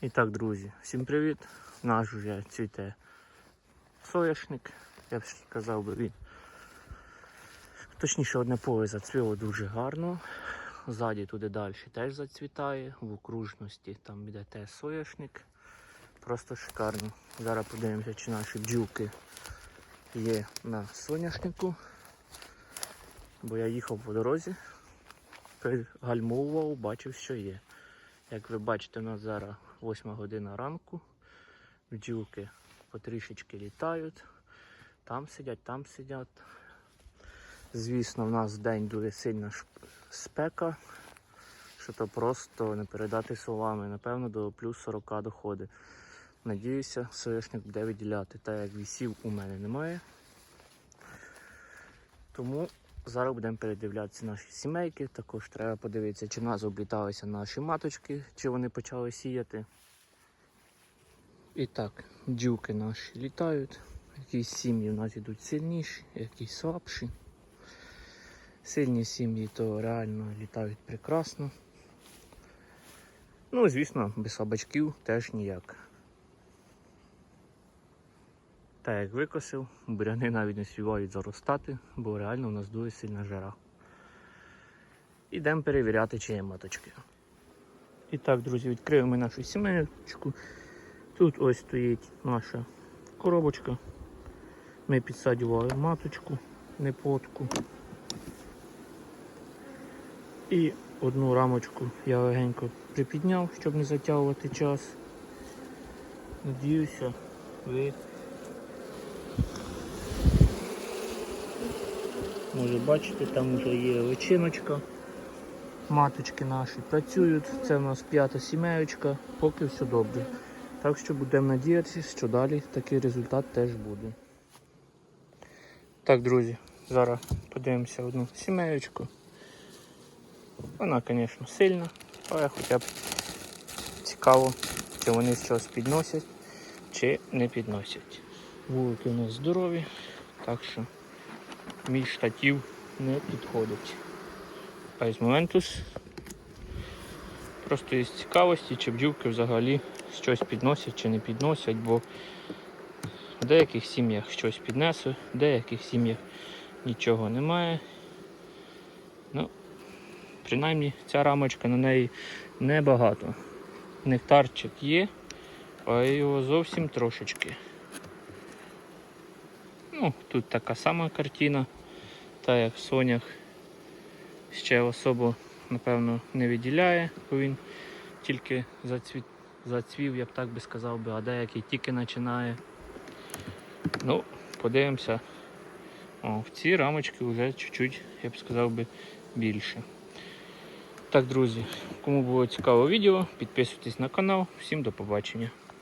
І так, друзі, всім привіт! Наш вже цвіте соняшник, я б сказав би він. Точніше, одне поле зацвіло дуже гарно. Ззаді туди далі теж зацвітає, в окружності там іде теж соняшник. Просто шикарно. Зараз подивимося, чи наші бджілки є на соняшнику. Бо я їхав по дорозі, пригальмовував, бачив, що є. Як ви бачите, у нас зараз 8 година ранку. Бджілки потрішечки літають. Там сидять, там сидять. Звісно, в нас день дуже сильна спека, що то просто не передати словами. Напевно, до плюс 40 доходить. Надіюся, соняшник буде виділяти. Та як вісів у мене немає. Тому зараз будемо передивлятися наші сімейки. Також треба подивитися, чи в нас обліталися наші маточки, чи вони почали сіяти. І так, дюки наші літають. Якісь сім'ї в нас йдуть сильніші, якісь слабші. Сильні сім'ї то реально літають прекрасно. Ну, звісно, без слабачків теж ніяк. Та як викосив, буряни навіть не співають заростати, бо реально у нас дуже сильна жара. Ідемо перевіряти, чи є маточки. І так, друзі, відкриємо нашу сімейку. Тут ось стоїть наша коробочка. Ми підсадювали маточку, непотку. І одну рамочку я легенько припідняв, щоб не затягувати час. Надіюся, ви може бачите, там вже є личиночка. Маточки наші працюють. Це у нас п'ята сімеєчка, поки все добре. Так що будемо надіятися, що далі такий результат теж буде. Так, друзі, зараз подивимося одну сімеєчку. Вона, звісно, сильна, але хоча б цікаво, чи вони щось підносять, чи не підносять. Вулики у нас здорові, так що мій штатів не підходить. А із просто із цікавості, чи бджілки взагалі щось підносять чи не підносять, бо в деяких сім'ях щось піднесли, в деяких сім'ях нічого немає. Ну, принаймні ця рамочка на неї небагато. Нектарчик є, а його зовсім трошечки. Ну, тут така сама картина, та як в сонях ще особо, напевно, не виділяє, бо він тільки зацвіт, зацвів, я б так би сказав би, а деякий тільки починає. Ну, подивимося. О, в ці рамочки вже чуть-чуть, я б сказав би, більше. Так, друзі, кому було цікаво відео, підписуйтесь на канал. Всім до побачення.